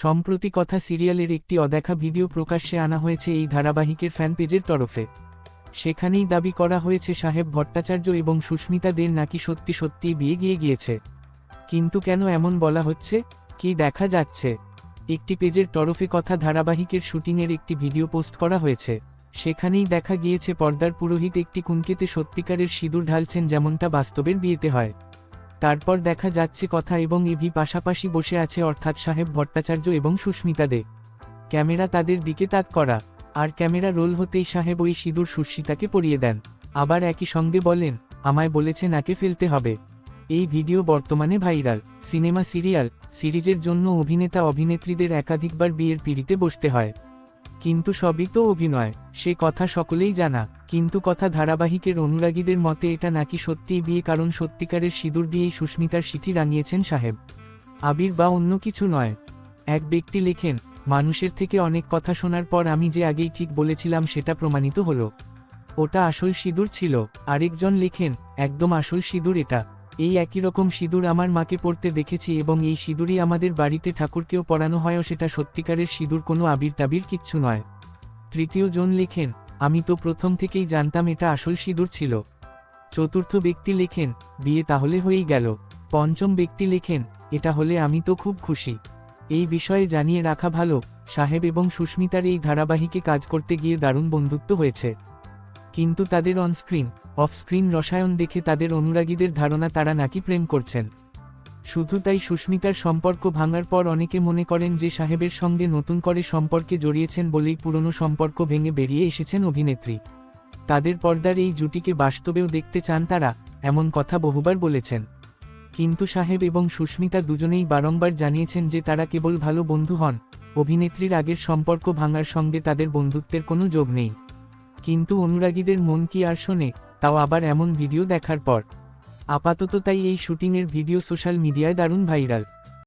সম্প্রতি কথা সিরিয়ালের একটি অদেখা ভিডিও প্রকাশ্যে আনা হয়েছে এই ধারাবাহিকের ফ্যান পেজের তরফে। সেখানেই দাবি করা হয়েছে সাহেব ভট্টাচার্য এবং সুস্মিতা দের নাকি সত্যি সত্যি বিয়ে গিয়ে গিয়েছে। কিন্তু কেন এমন বলা হচ্ছে? কি দেখা যাচ্ছে? একটি পেজের তরফে কথা ধারাবাহিকের শুটিংয়ের একটি ভিডিও পোস্ট করা হয়েছে। সেখানেই দেখা গিয়েছে পর্দার পুরোহিত একটি কুনকেতে সত্যিকারের সিঁদুর ঢালছেন যেমনটা বাস্তবের বিয়েতে হয়। তারপর দেখা যাচ্ছে কথা এবং এভি পাশাপাশি বসে আছে অর্থাৎ সাহেব ভট্টাচার্য এবং সুস্মিতা দে। ক্যামেরা তাদের দিকে তাক করা। আর ক্যামেরা রোল হতেই সাহেব ওই সিঁদুর সুস্মিতাকে পরিয়ে দেন। আবার একই সঙ্গে বলেন, আমায় বলেছে নাকে ফেলতে হবে। এই ভিডিও বর্তমানে ভাইরাল। সিনেমা সিরিয়াল, সিরিজের জন্য অভিনেতা অভিনেত্রীদের একাধিকবার বিয়ের পিড়িতে বসতে হয়। কিন্তু সবই তো অভিনয়, সে কথা সকলেই জানা। কিন্তু কথা ধারাবাহিকের অনুরাগীদের মতে এটা নাকি সত্যিই বিয়ে, কারণ সত্যিকারের সিঁদুর দিয়েই সুস্মিতার সিথি রাঙিয়েছেন সাহেব। আবির বা অন্য কিছু নয়। এক ব্যক্তি লেখেন, মানুষের থেকে অনেক কথা শোনার পর আমি যে আগেই ঠিক বলেছিলাম সেটা প্রমাণিত হলো। ওটা আসল সিঁদুর ছিল। আরেকজন লেখেন, একদম আসল সিঁদুর এটা। এই একই রকম সিঁদুর আমার মাকে পড়তে দেখেছি এবং এই সিঁদুরই আমাদের বাড়িতে ঠাকুরকেও পরানো হয়ও সেটা সত্যিকারের সিঁদুর কোনো আবির টাবির কিচ্ছু নয়। তৃতীয় জন লেখেন আমি তো প্রথম থেকেই জানতাম এটা আসল সিঁদুর ছিল। চতুর্থ ব্যক্তি লেখেন, বিয়ে তাহলে হয়েই গেল। পঞ্চম ব্যক্তি লেখেন, এটা হলে আমি তো খুব খুশি। এই বিষয়ে জানিয়ে রাখা ভালো, সাহেব এবং সুস্মিতার এই ধারাবাহিকে কাজ করতে গিয়ে দারুণ বন্ধুত্ব হয়েছে। কিন্তু তাদের অনস্ক্রিন অফস্ক্রিন রসায়ন দেখে তাদের অনুরাগীদের ধারণা তারা নাকি প্রেম করছেন। শুধু তাই সুস্মিতার সম্পর্ক ভাঙার পর অনেকে মনে করেন যে সাহেবের সঙ্গে নতুন করে সম্পর্কে জড়িয়েছেন বলেই পুরনো সম্পর্ক ভেঙে বেরিয়ে এসেছেন অভিনেত্রী। তাদের পর্দার এই জুটিকে বাস্তবেও দেখতে চান তারা, এমন কথা বহুবার বলেছেন। কিন্তু সাহেব এবং সুস্মিতা দুজনেই বারংবার জানিয়েছেন যে তারা কেবল ভালো বন্ধু হন, অভিনেত্রীর আগের সম্পর্ক ভাঙার সঙ্গে তাদের বন্ধুত্বের কোনো যোগ নেই। কিন্তু অনুরাগীদের মন কি আর শোনে, তাও আবার এমন ভিডিও দেখার পর। আপাতত তাই এই শুটিংয়ের ভিডিও সোশ্যাল মিডিয়ায় দারুণ ভাইরাল।